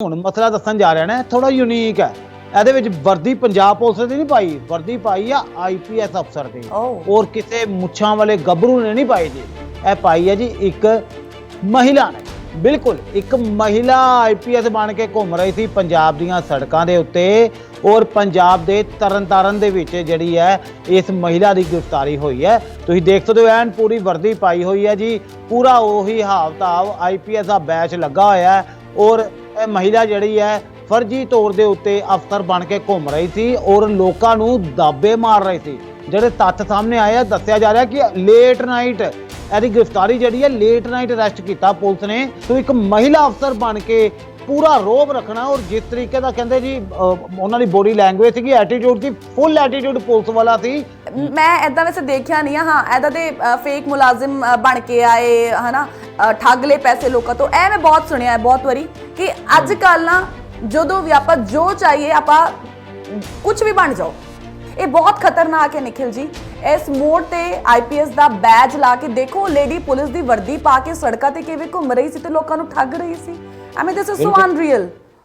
ਹੁਣ ਮਸਲਾ ਦੱਸਣ ਜਾ ਰਿਹਾ ਨਾ ਥੋੜਾ ਯੂਨੀਕ ਹੈ। ਇਹਦੇ ਵਿੱਚ ਵਰਦੀ ਪੰਜਾਬ ਪੁਲਿਸ ਦੀ ਨਹੀਂ ਪਾਈ। ਵਰਦੀ ਪਾਈ ਆ ਆਈਪੀਐਸ ਅਫਸਰ ਦੀ ਔਰ ਕਿਸੇ ਮੁੱਛਾਂ ਵਾਲੇ ਗੱਭਰੂ ਨੇ ਨਹੀਂ ਪਾਈ ਜੀ। ਇਹ ਪਾਈ ਹੈ ਜੀ ਇੱਕ ਮਹਿਲਾ ਨੇ। ਬਿਲਕੁਲ ਇੱਕ ਮਹਿਲਾ ਆਈਪੀਐਸ ਬਣ ਕੇ ਘੁੰਮ ਰਹੀ ਸੀ ਪੰਜਾਬ ਦੀਆਂ ਸੜਕਾਂ ਦੇ ਉੱਤੇ। ਔਰ ਪੰਜਾਬ ਦੇ ਤਰਨਤਾਰਨ ਦੇ ਵਿੱਚ ਜਿਹੜੀ ਹੈ ਇਸ ਮਹਿਲਾ ਦੀ ਗ੍ਰਿਫਤਾਰੀ ਹੋਈ ਹੈ। ਤੁਸੀਂ ਦੇਖ ਸਕਦੇ ਹੋ ਐਨ ਪੂਰੀ ਵਰਦੀ ਪਾਈ ਹੋਈ ਹੈ ਜੀ। ਪੂਰਾ ਉਹੀ ਹਾਵ ਤਾਵ ਆਈਪੀਐਸ ਦਾ ਬੈਚ ਲੱਗਾ ਹੋਇਆ ਹੈ। ਔਰ ਇਹ ਮਹਿਲਾ ਜਿਹੜੀ ਹੈ ਫਰਜ਼ੀ ਤੌਰ ਦੇ ਉੱਤੇ ਅਫਸਰ ਬਣ ਕੇ ਘੁੰਮ ਰਹੀ ਸੀ ਔਰ ਲੋਕਾਂ ਨੂੰ ਦਾਬੇ ਮਾਰ ਰਹੀ ਸੀ। ਜਿਹੜੇ ਤੱਥ ਸਾਹਮਣੇ ਆਏ ਆ ਦੱਸਿਆ ਜਾ ਰਿਹਾ ਕਿ ਲੇਟ ਨਾਈਟ ਇਹਦੀ ਗ੍ਰਿਫਤਾਰੀ ਜਿਹੜੀ ਹੈ ਲੇਟ ਨਾਈਟ ਅਰੈਸਟ ਕੀਤਾ ਪੁਲਿਸ ਨੇ। ਸੋ ਇੱਕ ਮਹਿਲਾ ਅਫਸਰ ਬਣ ਕੇ ਪੂਰਾ ਰੋਬ ਰੱਖਣਾ ਔਰ ਜਿਸ ਤਰੀਕੇ ਦਾ ਕਹਿੰਦੇ ਜੀ ਉਹਨਾਂ ਦੀ ਬੋਡੀ ਲੈਂਗੁਏਜ ਸੀਗੀ ਐਟੀਟਿਊਡ ਸੀ ਫੁੱਲ ਐਟੀਟਿਊਡ ਪੁਲਿਸ ਵਾਲਾ ਸੀ। ਮੈਂ ਐਦਾਂ ਵੈਸੇ ਦੇਖਿਆ ਨਹੀਂ ਹਾਂ ਐਦਾਂ ਦੇ ਫੇਕ ਮੁਲਾਜ਼ਮ ਅ, ਬਣ ਕੇ ਆਏ ਹਨਾ? ਠੱਗ ਲਏ ਪੈਸੇ ਲੋਕਾਂ ਤੋਂ। ਐ ਮੈਂ ਬਹੁਤ ਸੁਣਿਆ ਹੈ ਬਹੁਤ ਵਾਰੀ ਕਿ ਅੱਜ ਕੱਲ ਨਾ ਜਦੋਂ ਵੀ ਆਪਾਂ ਜੋ ਚਾਹੀਏ ਆਪਾਂ ਕੁਝ ਵੀ ਬਣ ਜਾਓ। ਇਹ ਬਹੁਤ ਖਤਰਨਾਕ ਹੈ ਨਿਖਿਲ ਜੀ। ਇਸ ਮੋੜ ਤੇ ਆਈਪੀਐਸ ਦਾ ਬੈਜ ਲਾ ਕੇ ਦੇਖੋ ਲੇਡੀ ਪੁਲਿਸ ਦੀ ਵਰਦੀ ਪਾ ਕੇ ਸੜਕਾਂ ਤੇ ਕਿਵੇਂ ਘੁੰਮ ਰਹੀ ਸੀ ਤੇ ਲੋਕਾਂ ਨੂੰ ਠੱਗ ਰਹੀ ਸੀ। ਆਈ ਮੀਨ ਦਿਸ ਇਜ਼ ਸੋ। ਅਨਰੀਅਲ